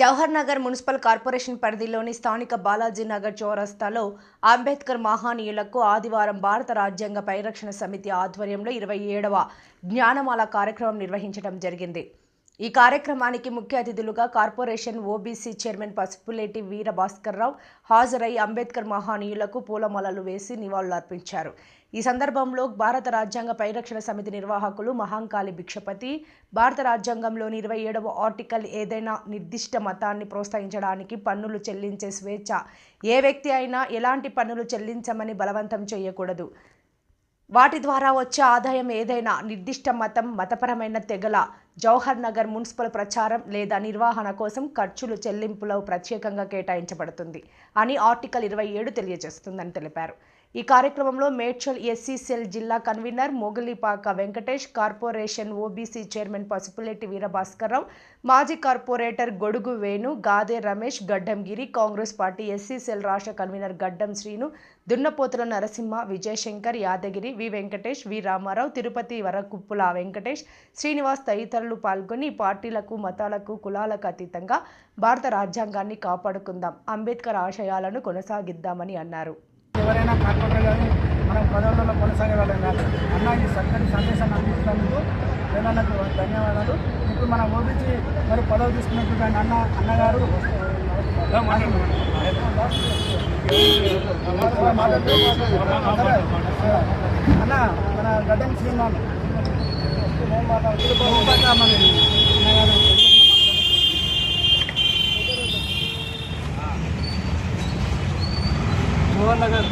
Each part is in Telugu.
జవహర్ నగర్ మున్సిపల్ కార్పొరేషన్ పరిధిలోని స్థానిక బాలాజీ నగర్ చౌరస్తాలో అంబేద్కర్ మహానీయులకు ఆదివారం భారత రాజ్యాంగ పరిరక్షణ సమితి ఆధ్వర్యంలో ఇరవై ఏడవ జ్ఞానమాల కార్యక్రమం నిర్వహించడం జరిగింది. ఈ కార్యక్రమానికి ముఖ్య అతిథులుగా corporation OBC chairman Pasupuleti Veera Bhaskar Rao హాజరై అంబేద్కర్ మహానీయులకు పూలమాలలు వేసి నివాళులర్పించారు. ఈ సందర్భంలో భారత రాజ్యాంగ పరిరక్షణ సమితి నిర్వాహకులు మహాంకాళి భిక్షపతి భారత రాజ్యాంగంలోని ఇరవై ఏడవ ఆర్టికల్ ఏదైనా నిర్దిష్ట మతాన్ని ప్రోత్సహించడానికి పన్నులు చెల్లించే స్వేచ్ఛ ఏ వ్యక్తి అయినా ఎలాంటి పన్నులు చెల్లించమని బలవంతం చేయకూడదు. వాటి ద్వారా వచ్చే ఆదాయం ఏదైనా నిర్దిష్ట మతం మతపరమైన తెగల జవహర్ నగర్ మున్సిపల్ ప్రచారం లేదా నిర్వహణ కోసం ఖర్చులు చెల్లింపులో ప్రత్యేకంగా కేటాయించబడుతుంది అని ఆర్టికల్ ఇరవై ఏడు తెలియజేస్తుందని తెలిపారు. ఈ కార్యక్రమంలో మేడ్చల్ ఎస్సీ సెల్ జిల్లా convener Mogalipaka Venkatesh corporation OBC chairman Pasupuleti Veerabhaskar Rao మాజీ corporator Godugu Venu Gade Ramesh Gaddamgiri Congress party SC cell రాష్ట్ర కన్వీనర్ గడ్డం శ్రీను దున్నపోతుల నరసింహ విజయశంకర్ యాదగిరి వి వెంకటేష్ వి రామారావు తిరుపతి వరకుప్పుల వెంకటేష్ శ్రీనివాస్ తదితరులు పాల్గొని పార్టీలకు మతాలకు కులాలకు అతీతంగా భారత రాజ్యాంగాన్ని కాపాడుకుందాం అంబేద్కర్ ఆశయాలను కొనసాగిద్దామని అన్నారు. ఎవరైనా కాకుండా కానీ మనం పదవులలో కొనసాగే కాదు. అన్న ఈ చక్కటి సందేశాన్ని అందిస్తున్నందుకు జనాలకు ధన్యవాదాలు. ఇప్పుడు మనం ఓబీసీ మరి పదవి తీసుకున్నటువంటి అన్న అన్నగారు అన్న మన గడ్డం శ్రీమాన్ మన అన్నగారు జవహర్ నగర్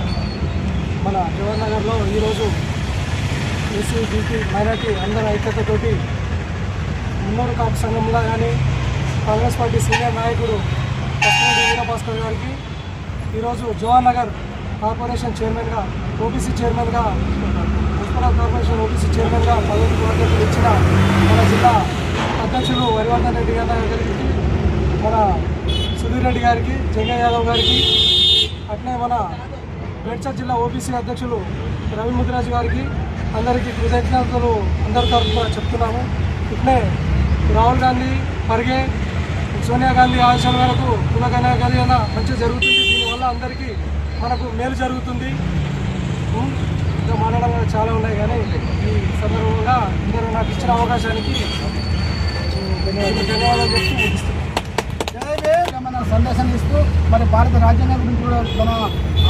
మన జవహర్ నగర్లో ఈరోజు ఎస్సీ బీసీ మైనార్టీ అందరి ఐక్యతతోటి ఉమ్మడి కాపు సంఘంలో కానీ కాంగ్రెస్ పార్టీ సీనియర్ నాయకుడు కస్తూరి వీరభాస్కర్ గారికి ఈరోజు జవహర్ నగర్ కార్పొరేషన్ చైర్మన్గా ఓబీసీ చైర్మన్గా మున్సిపల్ కార్పొరేషన్ ఓబీసీ చైర్మన్గా పదవి బాధ్యతలు ఇచ్చిన మన జిల్లా అధ్యక్షులు వరివర్ధన్ రెడ్డి గారి గారికి మన సుధీర్ రెడ్డి గారికి జంగయ్య యాదవ్ గారికి అట్లే మన మేడ్చల్ జిల్లా ఓబీసీ అధ్యక్షులు రవి ముదిరాజు గారికి అందరికీ కృతజ్ఞతలు. అందరి తరఫున చెప్తున్నాము. ఇట్లే రాహుల్ గాంధీ పరిగే సోనియా గాంధీ ఆశల మేరకు కులగణ గాంధీ అన్న మంచి జరుగుతుంది. దీనివల్ల అందరికీ మనకు మేలు జరుగుతుంది. ఇంకా మాట్లాడడం చాలా ఉన్నాయి కానీ ఈ సందర్భంగా మీరు నాకు ఇచ్చిన అవకాశానికి ధన్యవాదాలు. చెప్తూ ముగిస్తున్నాను. మన సందేశం ఇస్తూ మరి భారత రాజ్యాంగం గురించి కూడా మన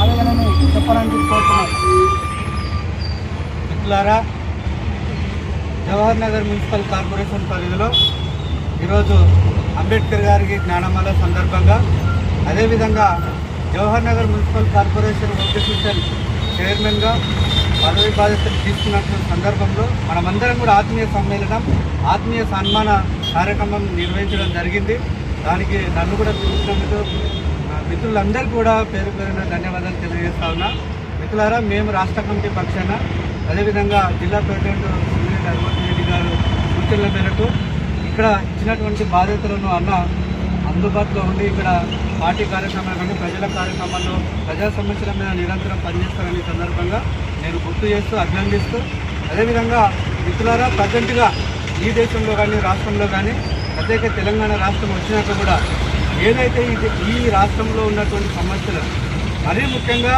ఆవేదనను చెప్పాలని కోరుతున్నాను. మిత్రులారా జవహర్ నగర్ మున్సిపల్ కార్పొరేషన్ పరిధిలో ఈరోజు అంబేద్కర్ గారికి జ్ఞానమాల సందర్భంగా అదేవిధంగా Jawahar Nagar municipal corporation officer చైర్మన్గా పదవి బాధ్యతలు తీసుకున్నటువంటి సందర్భంలో మనమందరం కూడా ఆత్మీయ సమ్మేళనం ఆత్మీయ సన్మాన కార్యక్రమం నిర్వహించడం జరిగింది. దానికి నన్ను కూడా పిలిచినందుకు మిత్రులందరూ కూడా పేరు పేరున ధన్యవాదాలు తెలియజేస్తా ఉన్నా. మిత్రులారా మేము రాష్ట్ర కమిటీ పక్షాన అదేవిధంగా జిల్లా ప్రెసిడెంట్ సునీల్ హనుమంత్ రెడ్డి గారు సూచనల మేరకు ఇక్కడ ఇచ్చినటువంటి బాధ్యతలను అన్న అందుబాటులో ఉండి ఇక్కడ పార్టీ కార్యక్రమాలు కానీ ప్రజల కార్యక్రమాల్లో ప్రజా సమస్యల మీద నిరంతరం పనిచేస్తారనే సందర్భంగా నేను గుర్తు చేస్తూ అభినందిస్తూ అదేవిధంగా మిత్రులారా ప్రజెంట్గా ఈ దేశంలో కానీ రాష్ట్రంలో కానీ ప్రత్యేక తెలంగాణ రాష్ట్రం వచ్చినాక కూడా ఏదైతే ఇది ఈ రాష్ట్రంలో ఉన్నటువంటి సమస్యలు మరీ ముఖ్యంగా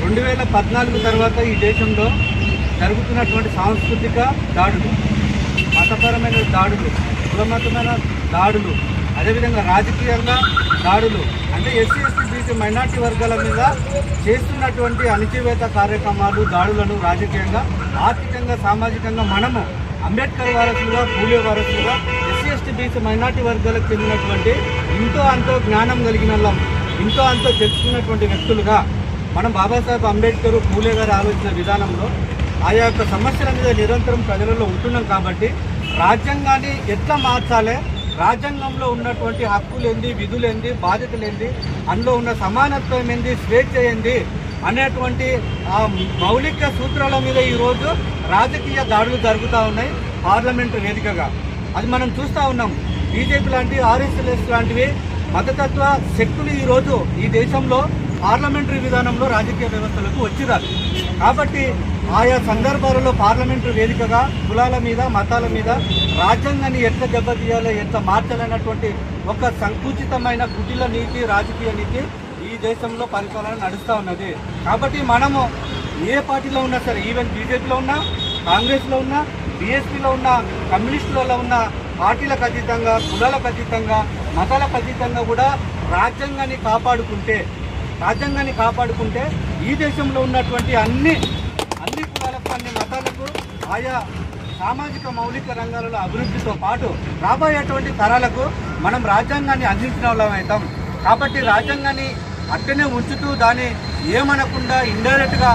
రెండు వేల పద్నాలుగు తర్వాత ఈ దేశంలో జరుగుతున్నటువంటి సాంస్కృతిక దాడులు మతపరమైన దాడులు కులమతమైన దాడులు అదేవిధంగా రాజకీయంగా దాడులు అంటే ఎస్సీ ఎస్టీ బీసీ మైనార్టీ వర్గాల మీద చేస్తున్నటువంటి అణిచివేత కార్యక్రమాలు దాడులను రాజకీయంగా ఆర్థికంగా సామాజికంగా మనము అంబేద్కర్ వారసులుగా పూలే వారసులుగా ఎస్సీ ఎస్టీ బీసీ మైనార్టీ వర్గాలకు చెందినటువంటి ఇంతో అంతో జ్ఞానం కలిగిన వాళ్ళం ఇంతో అంతో తెలుసుకున్నటువంటి వ్యక్తులుగా మనం బాబాసాహెబ్ అంబేద్కర్ పూలే గారు ఆలోచన విధానంలో ఆయా యొక్క సమస్యల మీద నిరంతరం ప్రజలలో ఉంటున్నాం కాబట్టి రాజ్యాంగాన్ని ఎట్లా మార్చాలి? రాజ్యాంగంలో ఉన్నటువంటి హక్కులు ఏంది విధులు ఏంది బాధ్యతలు ఏంది అందులో ఉన్న సమానత్వం ఏంది స్వేచ్ఛ ఏంది అనేటువంటి ఆ మౌలిక సూత్రాల మీద ఈరోజు రాజకీయ దాడులు జరుగుతూ ఉన్నాయి పార్లమెంటు వేదికగా. అది మనం చూస్తూ ఉన్నాం. బీజేపీ లాంటివి ఆర్ఎస్ఎల్ఎస్ లాంటివి మతతత్వ శక్తులు ఈరోజు ఈ దేశంలో పార్లమెంటరీ విధానంలో రాజకీయ వ్యవస్థలకు వచ్చిరారు కాబట్టి ఆయా సందర్భాలలో పార్లమెంటు వేదికగా కులాల మీద మతాల మీద రాజ్యాంగాన్ని ఎట్లా దెబ్బతీయాలో ఎట్లా మార్చాలన్నటువంటి ఒక సంకుచితమైన కుటిల నీతి రాజకీయ నీతి ఈ దేశంలో పరిపాలన నడుస్తూ ఉన్నది. కాబట్టి మనము ఏ పార్టీలో ఉన్నా సరే ఈవెన్ బీజేపీలో ఉన్నా కాంగ్రెస్లో ఉన్నా బీఎస్పీలో ఉన్న కమ్యూనిస్టులలో ఉన్న పార్టీలకు అతీతంగా కులాలకు అతీతంగా మతాలకు అతీతంగా కూడా రాజ్యాంగాన్ని కాపాడుకుంటే రాజ్యాంగాన్ని కాపాడుకుంటే ఈ దేశంలో ఉన్నటువంటి అన్ని అన్ని కులాలకు అన్ని మతాలకు ఆయా సామాజిక మౌలిక రంగాలలో అభివృద్ధితో పాటు రాబోయేటువంటి తరాలకు మనం రాజ్యాంగాన్ని అందించిన వాళ్ళం అవుతాం. కాబట్టి రాజ్యాంగాన్ని అట్టనే ఉంచుతూ దాన్ని ఏమనకుండా ఇండైరెక్ట్గా